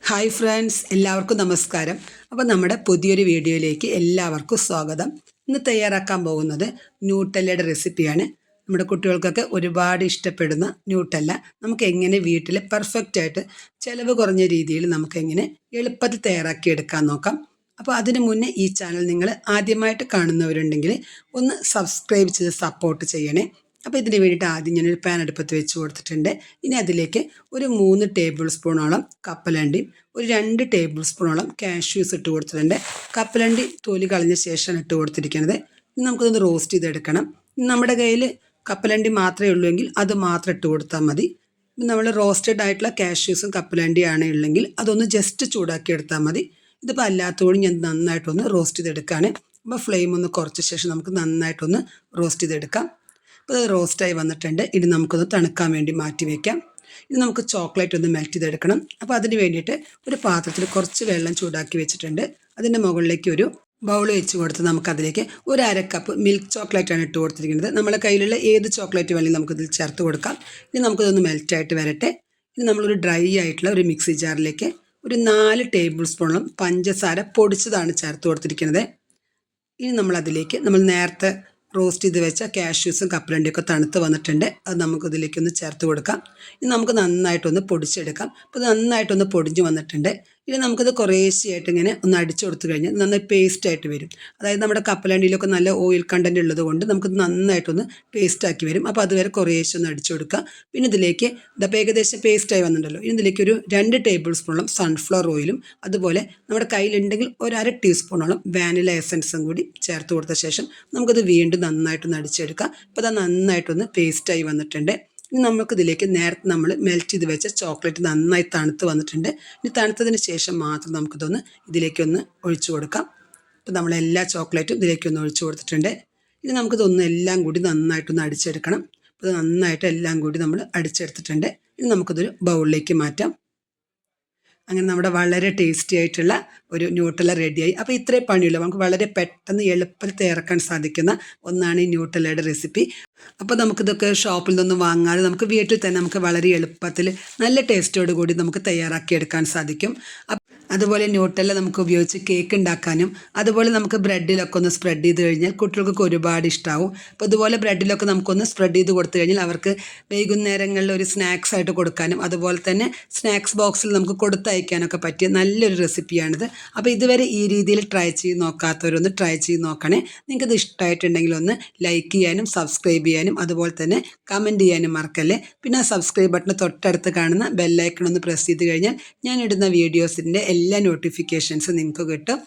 Hi friends എല്ലാവർക്കും നമസ്കാരം. അപ്പോൾ നമ്മുടെ പുതിയൊരു വീഡിയോയിലേക്ക് എല്ലാവർക്കും സ്വാഗതം. ഇന്ന് തയ്യാറാക്കാൻ പോകുന്നത് ന്യൂട്ടല്ലയുടെ റെസിപ്പിയാണ്. നമ്മുടെ കുട്ടികൾക്കൊക്കെ ഒരുപാട് ഇഷ്ടപ്പെടുന്ന ന്യൂട്ടല്ല. നമുക്ക് എങ്ങനെ വീട്ടിൽ പെർഫെക്റ്റ് ആയിട്ട് ചിലവ് കുറഞ്ഞ രീതിയിൽ നമുക്ക് എങ്ങനെ എളുപ്പത്തിൽ തയ്യാറാക്കിയെടുക്കാൻ നോക്കാം. അപ്പോൾ അതിനു മുന്നേ ഈ ചാനൽ നിങ്ങൾ ആദ്യമായിട്ട് കാണുന്നവരുണ്ടെങ്കിൽ ഒന്ന് സബ്സ്ക്രൈബ് ചെയ്ത് സപ്പോർട്ട് ചെയ്യണേ. അപ്പോൾ ഇതിന് വേണ്ടിയിട്ട് ആദ്യം ഞാനൊരു പാൻ അടുപ്പത്ത് വെച്ച് കൊടുത്തിട്ടുണ്ട്. ഇനി അതിലേക്ക് ഒരു മൂന്ന് ടേബിൾ സ്പൂണോളം കപ്പലണ്ടിയും ഒരു രണ്ട് ടേബിൾ സ്പൂണോളം കാഷ്യൂസ് ഇട്ട് കൊടുത്തിട്ടുണ്ട്. കപ്പലണ്ടി തൊലി കളഞ്ഞ ശേഷമാണ് ഇട്ട് കൊടുത്തിരിക്കുന്നത്. ഇനി നമുക്കിതൊന്ന് റോസ്റ്റ് ചെയ്തെടുക്കണം. നമ്മുടെ കയ്യിൽ കപ്പലണ്ടി മാത്രമേ ഉള്ളൂ എങ്കിൽ അത് മാത്രം ഇട്ട് കൊടുത്താൽ മതി. നമ്മൾ റോസ്റ്റഡ് ആയിട്ടുള്ള കാഷ്യൂസും കപ്പലണ്ടിയാണ് ഉള്ളെങ്കിൽ അതൊന്ന് ജസ്റ്റ് ചൂടാക്കി എടുത്താൽ മതി. ഇതിപ്പോൾ അല്ലാത്തതുകൊണ്ട് ഞാൻ നന്നായിട്ടൊന്ന് റോസ്റ്റ് ചെയ്തെടുക്കുകയാണ് അപ്പോൾ ഫ്ലെയിം ഒന്ന് കുറച്ച ശേഷം നമുക്ക് നന്നായിട്ടൊന്ന് റോസ്റ്റ് ചെയ്തെടുക്കാം. അപ്പോൾ ഇത് റോസ്റ്റായി വന്നിട്ടുണ്ട്. ഇനി നമുക്കൊന്ന് തണുക്കാൻ വേണ്ടി മാറ്റി വയ്ക്കാം ഇനി നമുക്ക് ചോക്ലേറ്റ് ഒന്ന് മെൽറ്റ് ചെയ്തെടുക്കണം. അപ്പോൾ അതിന് വേണ്ടിയിട്ട് ഒരു പാത്രത്തിൽ കുറച്ച് വെള്ളം ചൂടാക്കി വെച്ചിട്ടുണ്ട്. അതിന്റെ മുകളിലേക്ക് ഒരു ബൗൾ വെച്ച് കൊടുത്ത് നമുക്കതിലേക്ക് ഒരു അര കപ്പ് മിൽക്ക് ചോക്ലേറ്റാണ് ഇട്ട് കൊടുത്തിരിക്കുന്നത്. നമ്മുടെ കയ്യിലുള്ള ഏത് ചോക്ലേറ്റ് വേണമെങ്കിലും നമുക്കിതിൽ ചേർത്ത് കൊടുക്കാം. ഇനി നമുക്കിതൊന്ന് മെൽറ്റായിട്ട് വരട്ടെ. ഇനി നമ്മളൊരു ഡ്രൈ ആയിട്ടുള്ള ഒരു മിക്സി ജാറിലേക്ക് ഒരു നാല് ടേബിൾ സ്പൂണോളം പഞ്ചസാര പൊടിച്ചതാണ് ചേർത്ത് കൊടുത്തിരിക്കുന്നത്. ഇനി നമ്മളതിലേക്ക് നമ്മൾ നേരത്തെ റോസ്റ്റ് ചെയ്ത് വെച്ച കാഷ്യൂസും കപ്പലണ്ടിയൊക്കെ തണുത്ത് വന്നിട്ടുണ്ട്. അത് നമുക്ക് ഇതിലേക്കൊന്ന് ചേർത്ത് കൊടുക്കാം. ഇനി നമുക്ക് നന്നായിട്ടൊന്ന് പൊടിച്ചെടുക്കാം. അപ്പോൾ നന്നായിട്ടൊന്ന് പൊടിഞ്ഞ് വന്നിട്ടുണ്ട്. ഇനി നമുക്കത് കുറേശ്ശെയായിട്ട് ഇങ്ങനെ ഒന്ന് അടിച്ചു കൊടുത്തു കഴിഞ്ഞാൽ നന്നായി പേസ്റ്റ് ആയിട്ട് വരും. അതായത് നമ്മുടെ കപ്പലണ്ടിയിലൊക്കെ നല്ല ഓയിൽ കണ്ടന്റ് ഉള്ളത് കൊണ്ട് നമുക്കത് നന്നായിട്ടൊന്ന് പേസ്റ്റ് ആക്കി വരും. അപ്പോൾ അതുവരെ കുറേശ്ശെ ഒന്ന് അടിച്ചു കൊടുക്കുക. പിന്നെ ഇതിലേക്ക് ഇതപ്പോൾ ഏകദേശം പേസ്റ്റായി വന്നിട്ടുണ്ടല്ലോ. ഇനി ഇതിലേക്ക് ഒരു രണ്ട് ടേബിൾ സ്പൂണോളം സൺഫ്ലവർ ഓയിലും അതുപോലെ നമ്മുടെ കയ്യിലുണ്ടെങ്കിൽ ഒരു അര ടീസ്പൂണോളം വാനില എസൻസും കൂടി ചേർത്ത് കൊടുത്ത ശേഷം നമുക്കത് വീണ്ടും നന്നായിട്ടൊന്ന് അടിച്ചെടുക്കാം. അപ്പോൾ അത് നന്നായിട്ടൊന്ന് പേസ്റ്റായി വന്നിട്ടുണ്ട്. ഇനി നമുക്കിതിലേക്ക് നേരത്തെ നമ്മൾ മെൽറ്റ് ചെയ്ത് വെച്ച ചോക്ലേറ്റ് നന്നായി തണുത്ത് വന്നിട്ടുണ്ട്. ഇനി തണുത്തതിന് ശേഷം മാത്രം നമുക്കിതൊന്ന് ഇതിലേക്കൊന്ന് ഒഴിച്ചു കൊടുക്കാം. ഇപ്പം നമ്മൾ എല്ലാ ചോക്ലേറ്റും ഇതിലേക്കൊന്ന് ഒഴിച്ചു കൊടുത്തിട്ടുണ്ട്. ഇനി നമുക്കിതൊന്നും എല്ലാം കൂടി നന്നായിട്ടൊന്ന് അടിച്ചെടുക്കണം. ഇത് നന്നായിട്ട് എല്ലാം കൂടി നമ്മൾ അടിച്ചെടുത്തിട്ടുണ്ട്. ഇനി നമുക്കിതൊരു ബൗളിലേക്ക് മാറ്റാം. അങ്ങനെ നമ്മുടെ വളരെ ടേസ്റ്റി ആയിട്ടുള്ള ഒരു ന്യൂട്ടല റെഡിയായി അപ്പോൾ ഇത്രേ പണിയുള്ളൂ. നമുക്ക് വളരെ പെട്ടെന്ന് എളുപ്പത്തിൽ തയ്യാറാക്കാൻ സാധിക്കുന്ന ഒന്നാണ് ഈ ന്യൂട്ടലയുടെ റെസിപ്പി അപ്പോൾ നമുക്കിതൊക്കെ ഷോപ്പിൽ നിന്നൊന്നും വാങ്ങാതെ നമുക്ക് വീട്ടിൽ തന്നെ നമുക്ക് വളരെ എളുപ്പത്തിൽ നല്ല ടേസ്റ്റോടു കൂടി നമുക്ക് തയ്യാറാക്കിയെടുക്കാൻ സാധിക്കും. അതുപോലെ ന്യൂട്ടല്ല നമുക്ക് ഉപയോഗിച്ച് കേക്ക് ഉണ്ടാക്കാനും അതുപോലെ നമുക്ക് ബ്രെഡിലൊക്കെ ഒന്ന് സ്പ്രെഡ് ചെയ്ത് കഴിഞ്ഞാൽ കുട്ടികൾക്കൊക്കെ ഒരുപാട് ഇഷ്ടമാവും അപ്പോൾ ഇതുപോലെ ബ്രെഡിലൊക്കെ നമുക്കൊന്ന് സ്പ്രെഡ് ചെയ്ത് കൊടുത്തു കഴിഞ്ഞാൽ അവർക്ക് വൈകുന്നേരങ്ങളിൽ ഒരു സ്നാക്സ് ആയിട്ട് കൊടുക്കാനും അതുപോലെ തന്നെ സ്നാക്സ് ബോക്സിൽ നമുക്ക് കൊടുത്തയക്കാനൊക്കെ പറ്റിയ നല്ലൊരു റെസിപ്പിയാണിത് അപ്പോൾ ഇതുവരെ ഈ രീതിയിൽ ട്രൈ ചെയ്ത് നോക്കാത്തവരൊന്ന് ട്രൈ ചെയ്ത് നോക്കണേ. നിങ്ങൾക്കിത് ഇഷ്ടമായിട്ടുണ്ടെങ്കിൽ ഒന്ന് ലൈക്ക് ചെയ്യാനും സബ്സ്ക്രൈബ് ചെയ്യാനും അതുപോലെ തന്നെ കമന്റ് ചെയ്യാനും മറക്കല്ലേ. പിന്നെ ആ സബ്സ്ക്രൈബ് ബട്ടൺ തൊട്ടടുത്ത് കാണുന്ന ബെല്ലൈക്കൺ ഒന്ന് പ്രസ് ചെയ്ത് കഴിഞ്ഞാൽ ഞാൻ ഇടുന്ന വീഡിയോസിന്റെ എല്ലാ നോട്ടിഫിക്കേഷൻസും നിങ്ങൾക്ക് കിട്ടും.